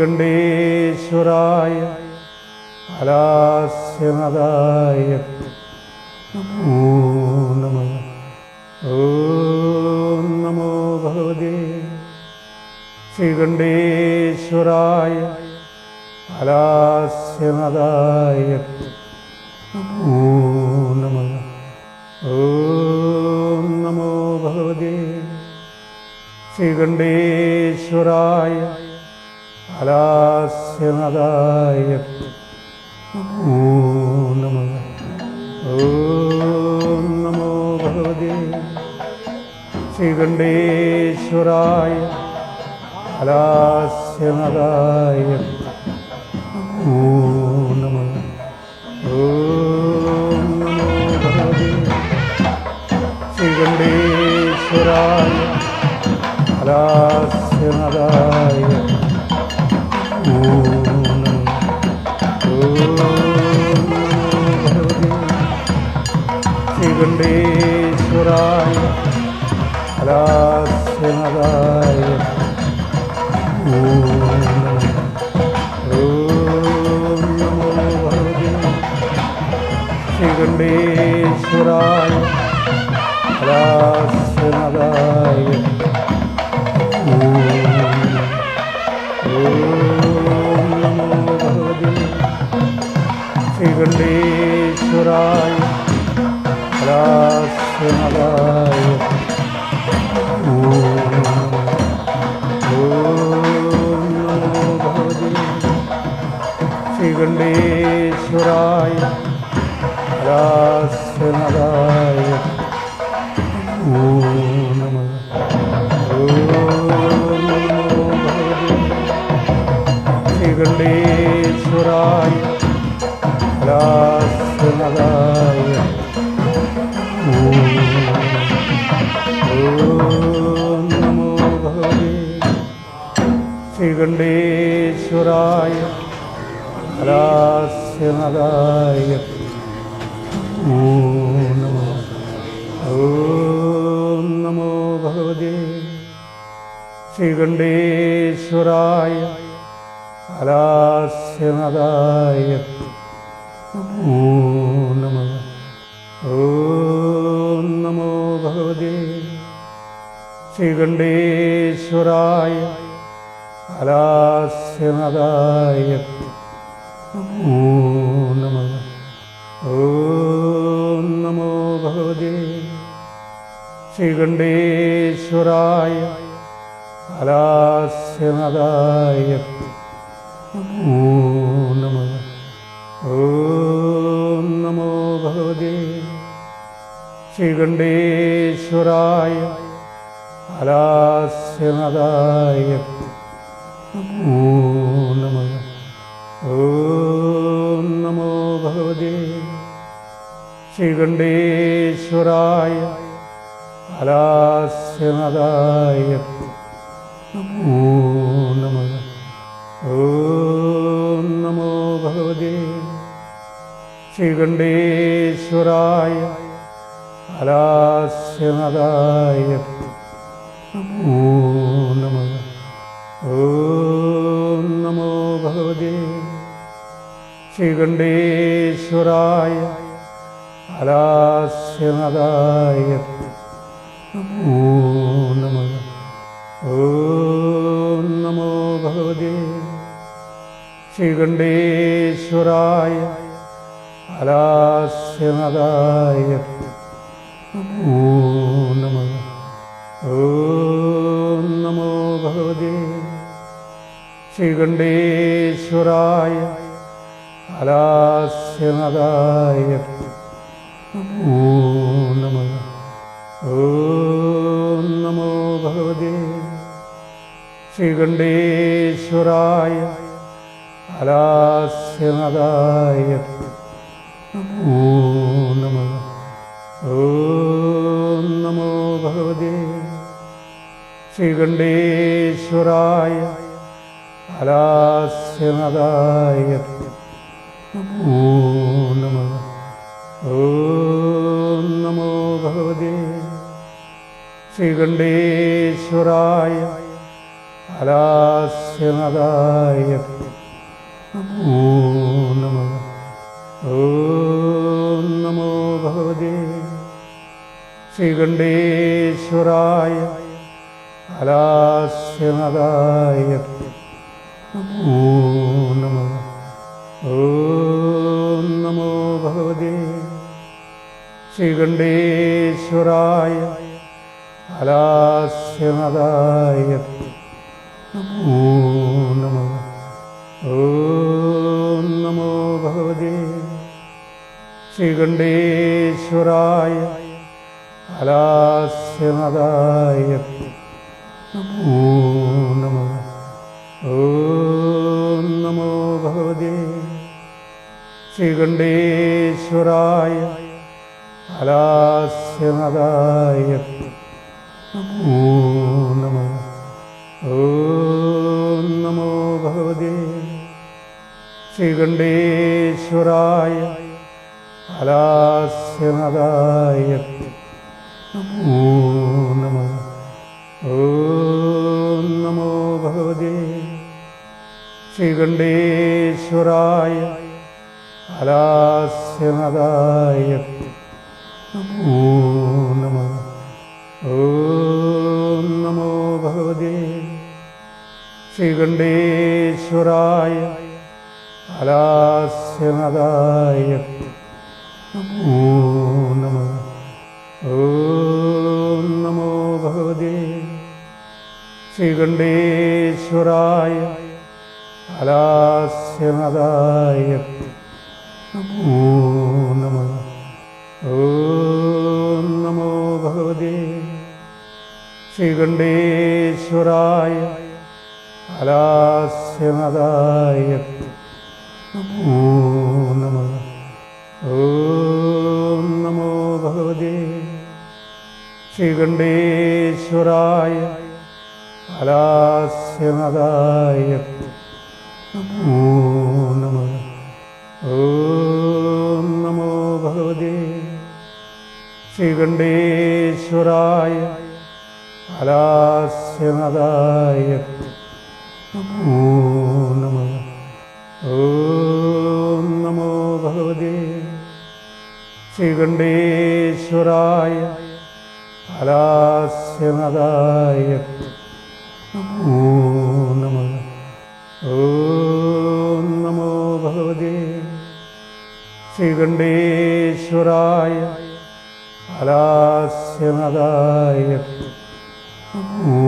ശ്രീകണ്ഠേശ്വരായ അലാസ്യനദായ നമോ നമ. ഓം നമോ ഭഗവതേ. ശ്രീകണ്ഠേശ്വരായ അലാസ്യനദായ നമോ നമ. ഓം നമോ ഭഗവതേ. ശ്രീകണ്ഠേശ്വരായ നമോ നമ. ഓം നമോ ഭഗവതേ. ശ്രീകണ്ഠേശ്വരായ നമ ഓം ഭഗവതേ. ശ്രീകണ്ഠേശ്വരായ അലാസ്യമതായ ശ്രീകണ്ഠേശ്വരായ അലാസ്യമതായ ഓം നമോ ഭഗവതേ ശ്രീകണ്ഠേശ്വരായ അലാസ്യമതായ ശ്രീകണ്ഠേശ്വരായ നമ ഓം അലാസ്യമതായ ഓം നമോ ഓം നമോ ഭഗവതേ. ശ്രീകണ്ഠേശ്വരായ അലാസ്യമതായ ഓം നമ ഓം നമോ ഭഗവതേ. ശ്രീകണ്ഠേശ്വരായ അലാസ്യമതായ ഓം നമ ശ്രീകണ്ഠേശ്വരായ അലാസ്യമതായ ഓം നമ. ഓം നമോ ഭഗവതേ. ശ്രീകണ്ഠേശ്വരായ അലാസ്യമതായ ഓം നമ. ഓം നമോ ഭഗവതേ. ശ്രീകണ്ഠേശ്വരായ ഹലാസ്യനദായ ഓം നമ. ഓം നമോ ഭഗവതേ. ശ്രീകണ്ഠേശ്വരായ ഹലാസ്യനദായ ഓം നമ. ഓം നമോ ഭഗവതേ. ശ്രീകണ്ഠേശ്വരായ അലാസ്യമതായ ഓം നമ. ഓം നമോ ഭഗവതേ. ശ്രീകണ്ഠേശ്വരായ അലാസ്യമതായ ഓം നമ. ഓം നമോ ഭഗവതേ. ശ്രീകണ്ഠേശ്വരായ അലാസ്യമതായ ഓം നമോ ഓം നമോ ഭഗവതേ. ശ്രീകണ്ഠേശ്വരായ അലാസ്യമതായ ഓം നമ ഓം നമോ ഭഗവതേ. ശ്രീകണ്ഠേശ്വരായ അലാസ്യമതായ ഓം നമ. ഓം നമോ ഭഗവതേ. ശ്രീകണ്ഠേശ്വരായ അലാസ്യനദായ നമോ നമ. ഓം നമോ ഭഗവതേ. ശ്രീകണ്ഠേശ്വരായ അലാസ്യനദായ നമോ നമ. ഓം നമോ ഭഗവതേ. ശ്രീകണ്ഠേശ്വരായ ഹലാസ്യനദായ നമോ ഓം നമോ ഭഗവതേ. ശ്രീകണ്ഠേശ്വരായ ഹലാസ്യനദായ നമോ നമ. ഓം നമോ ഭഗവതേ. ശ്രീകണ്ഠേശ്വരായ ഹലാസ്യനദായ നമോ നമ. ഓം നമോ ഭഗവതേ. ശ്രീകണ്ഠേശ്വരായ ഹലാസ്യനദായ നമോ നമ. ഓം നമോ ഭഗവതേ. ശ്രീകണ്ഠേശ്വരായ ഹലാസ്യനദായ നമോ നമ. ഓം നമോ ഭഗവതേ. ശ്രീകണ്ഠേശ്വരായ അലാസ്യനദായ നമോ നമ. ഓം നമോ ഭഗവതേ. ശ്രീകണ്ഠേശ്വരായ അലാസ്യനദായ നമോ ശ്രീകണ്ഠേശ്വരായ ഹലാസ്യനദായ നമോ നമ. ഓം നമോ ഭഗവതേ. ശ്രീകണ്ഠേശ്വരായ ഹലാസ്യനദായ നമോ നമ. ഓം നമോ ഭഗവതേ. ശ്രീകണ്ഠേശ്വരായ ഹലാസ്യനദായ നമോ നമ. ഓം നമോ ഭഗവതേ. ശ്രീകണ്ഠേശ്വരായ ഹലാസ്യനദായ നമോ നമ. ഓം നമോ ഭഗവതേ. ശ്രീകണ്ഠേശ്വരായ ഹലാസ്യനദായ നമോ നമ